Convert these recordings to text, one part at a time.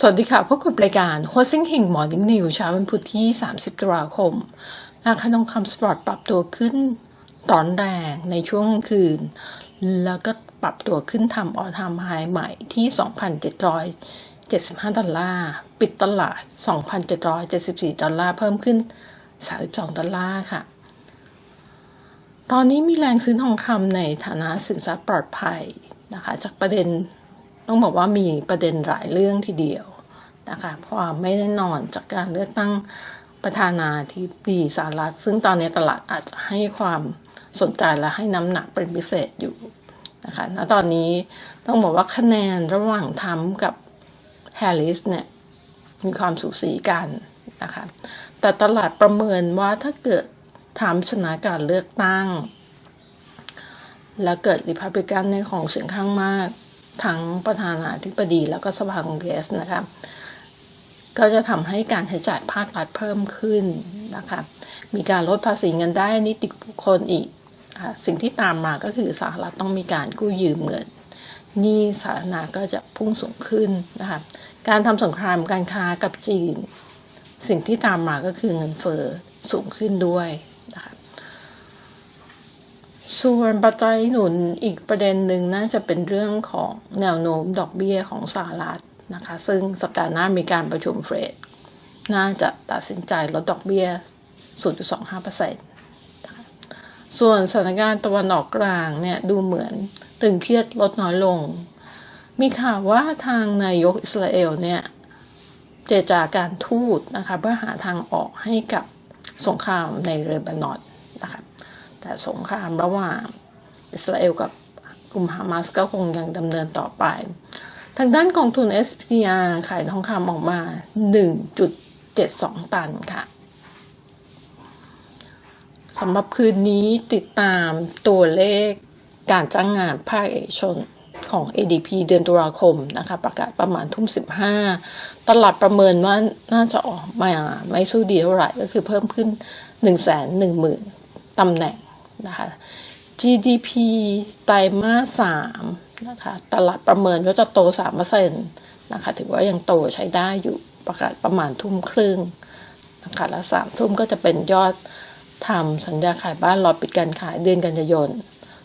สวัสดีค่ะพบกับรายการ h o s i n g h i n g Morning New เช้าวันพุธที่ 30 ตุลาคม ราคาทองคำสปอร์ตปรับตัวขึ้นตอนแรงในช่วงคืน แล้วก็ปรับตัวขึ้นทำออทามไฮใหม่ที่ 2,775 ดอลลาร์ ปิดตลาด 2,774 ดอลลาร์ เพิ่มขึ้น 32 ดอลลาร์ค่ะ ตอนนี้มีแรงซื้อทองคำในฐานะสินทรัพย์ปลอดภัยนะคะ จากประเด็น ต้องบอกว่ามีประเด็นหลายเรื่องทีเดียวนะคะความไม่แน่นอนจากการเลือกตั้งประธานาธิบดีสหรัฐ ซึ่งตอนนี้ตลาดอาจจะให้ความสนใจและให้น้ำหนักเป็นพิเศษอยู่นะคะณตอนนี้ต้องบอกว่าคะแนนระหว่างทัมกับแฮร์ริสเนี่ยมีความสูสีกันนะคะแต่ตลาดประเมินว่าถ้าเกิดทรัมป์ชนะการเลือกตั้ง แล้วเกิดริพับลิกันในของเสียงข้างมาก ทั้งประธานาธิบดีแล้วก็สภาคองเกรสนะคะก็จะทำให้การใช้จ่ายภาครัฐเพิ่มขึ้นนะคะมีการลดภาษีเงินได้นิติบุคคลอีกสิ่งที่ตามมาก็คือสหรัฐต้องมีการกู้ยืมเงินหนี้สาธารณะก็จะพุ่งสูงขึ้นนะคะการทำสงครามการค้ากับจีน สิ่งที่ตามมาก็คือเงินเฟอ้อสูงขึ้นด้วยนะคะ ส่วนปัจจัยหนุนอีกประเด็นหนึ่งน่าจะเป็นเรื่องของแนวโน้มดอกเบี้ยของสหรัฐนะคะ ซึ่งสัปดาห์หน้ามีการประชุมเฟดน่าจะตัดสินใจลดดอกเบี้ย 0.25%นะคะส่วนสถานการณ์ตะวันออกกลางเนี่ยดูเหมือนตึงเครียดลดน้อยลง มีข่าวว่าทางนายกอิสราเอลเนี่ยเจรจาการทูตนะคะเพื่อหาทางออกให้กับสงครามในเลบานอนนะคะ แต่สงครามระหว่างอิสราเอลกับกลุ่มฮามาสก็คงยังดำเนินต่อไป ทางด้านกองทุน SPR ขายทองคำออกมา 1.72 ตันค่ะสำหรับคืนนี้ติดตามตัวเลขการจ้างงานภาคเอกชนของ ADP เดือนตุลาคมนะคะ ประกาศประมาณทุ่ม 15 ตลาดประเมินว่าน่าจะออกมาไม่สู้ดีเท่าไหร่ก็คือเพิ่มขึ้น 1 1 0 0 0 0ตำแหน่ง นะคะ GDP ไตรมาสสามนะคะตลาดประเมินว่าจะโต3เปอร์เซ็นต์นะคะถือว่ายังโตใช้ได้อยู่ประกาศประมาณทุ่มครึ่งนะคะแล้วสามทุ่มก็จะเป็นยอดทำสัญญาขายบ้านรอปิดการขายเดือนกันยายน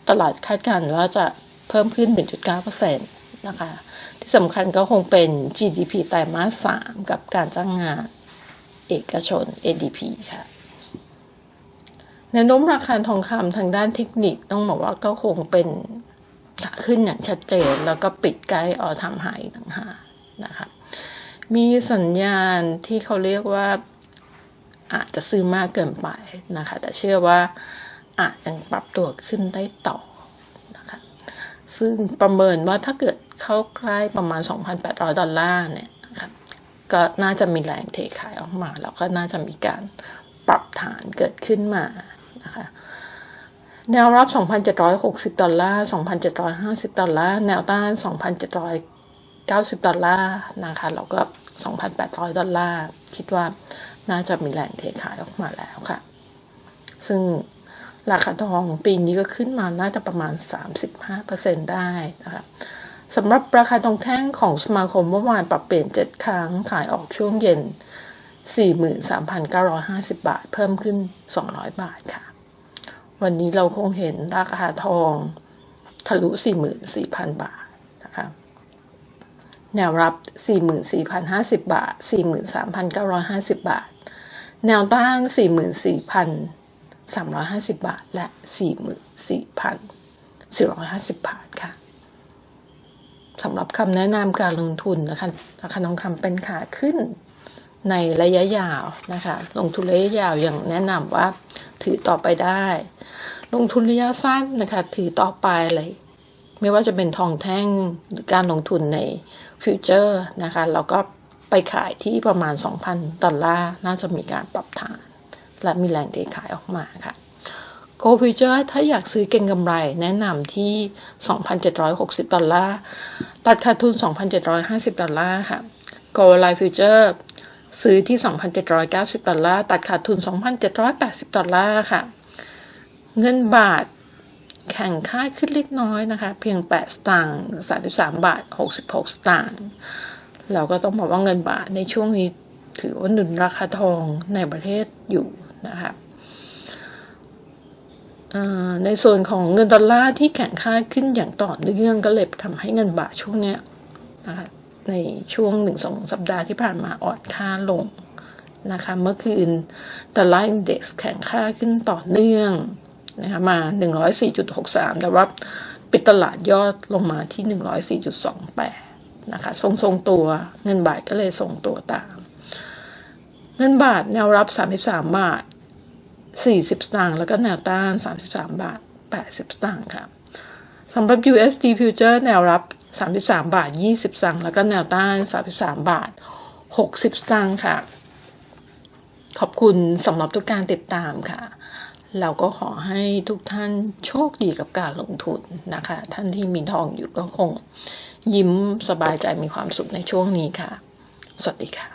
ตลาดคาดการณ์ว่าจะเพิ่มขึ้น 1.9%นะคะที่สำคัญก็คงเป็น GDP ไตรมาสสามกับการจ้างงานเอกชน ADP ค่ะ แนวโน้มราคาทองคำทางด้านเทคนิคต้องบอกว่าก็คงเป็นขึ้นอย่างชัดเจน แล้วก็ปิดใกล้ออทำหายต่างหากนะคะมีสัญญาณที่เขาเรียกว่าอาจจะซื้อมากเกินไปนะคะ แต่เชื่อว่าอาจยังปรับตัวขึ้นได้ต่อนะคะซึ่งประเมินว่าถ้าเกิดเข้าใกล้ประมาณ 2,800 ดอลลาร์เนี่ยนะคะก็น่าจะมีแรงเทขายออกมา แล้วก็น่าจะมีการปรับฐานเกิดขึ้นมา แนวรับ 2,760 ดอลลาร์ 2,750 ดอลลาร์ แนวต้าน 2,790 ดอลลาร์นะคะ แล้วก็ 2,800 ดอลลาร์ คิดว่าน่าจะมีแรงเทขายออกมาแล้วค่ะ ซึ่งราคาทองปีนี้ก็ขึ้นมาน่าจะประมาณ 35%ได้นะคะสำหรับราคาทองแท่งของสมาคมเมื่อวานปรับเปลี่ยน 7 ครั้ง ขายออกช่วงเย็น 43,950 บาท เพิ่มขึ้น 200 บาทค่ะ วันนี้เราคงเห็นราคาทองทะลุ 44,000 บาทนะคะแนวรับ 44,050 บาท 43,950 บาท แนวต้าน 44,350 บาท และ 44,450 บาทค่ะสำหรับคำแนะนำการลงทุนนะคะราคาทองคำเป็นขาขึ้นในระยะยาวนะคะ ลงทุนระยะยาวอย่างแนะนำว่าถือต่อไปได้ ลงทุนระยะสั้นนะคะ ถือต่อไปเลย ไม่ว่าจะเป็นทองแท่งหรือการลงทุนในฟิวเจอร์นะคะแล้วก็ไปขายที่ประมาณ 2,000 ดอลลาร์ น่าจะมีการปรับฐาน และมีแรงเทขายออกมาค่ะโกฟิวเจอร์ถ้าอยากซื้อเก่งกำไรแนะนำที่ 2,760 ดอลลาร์ ตัดขาดทุน 2,750 ดอลลาร์ค่ะโกลไลฟิวเจอร์ซื้อที่ 2,790 ดอลลาร์ ตัดขาดทุน 2,780 ดอลลาร์ค่ะ เงินบาทแข่งค่าขึ้นเล็กน้อยนะคะ เพียง 8 สตางค์33 บาท 66 สตางค์เราก็ต้องบอกว่าเงินบาทในช่วงนี้ถือว่าหนุนราคาทองในประเทศอยู่นะคะในส่วนของเงินดอลลาร์ที่แข็งค่าขึ้นอย่างต่อเนื่องก็เลยทำให้เงินบาทช่วงนี้นะคะในช่วงหนึ่งสองสัปดาห์ที่ผ่านมาอ่อนค่าลงนะคะเมื่อคืนดอลลาร์อินเด็กซ์แข็งค่าขึ้นต่อเนื่อง นะคะมา 104.63 แต่ว่าปิดตลาดยอดลงมาที่ 104.28 นะคะ ทรงๆตัวเงินบาทก็เลยทรงตัวตาม เงินบาทแนวรับ 33 บาท 40 สตางค์แล้วก็แนวต้าน 33 บาท 80 สตางค์ค่ะสำหรับ USD Future แนวรับ 33 บาท 20 สตางค์แล้วก็แนวต้าน 33 บาท 60 สตางค์ค่ะ ขอบคุณสำหรับทุกการติดตามค่ะ เราก็ขอให้ทุกท่านโชคดีกับการลงทุนนะคะ ท่านที่มีทองอยู่ก็คงยิ้มสบายใจมีความสุขในช่วงนี้ค่ะ สวัสดีค่ะ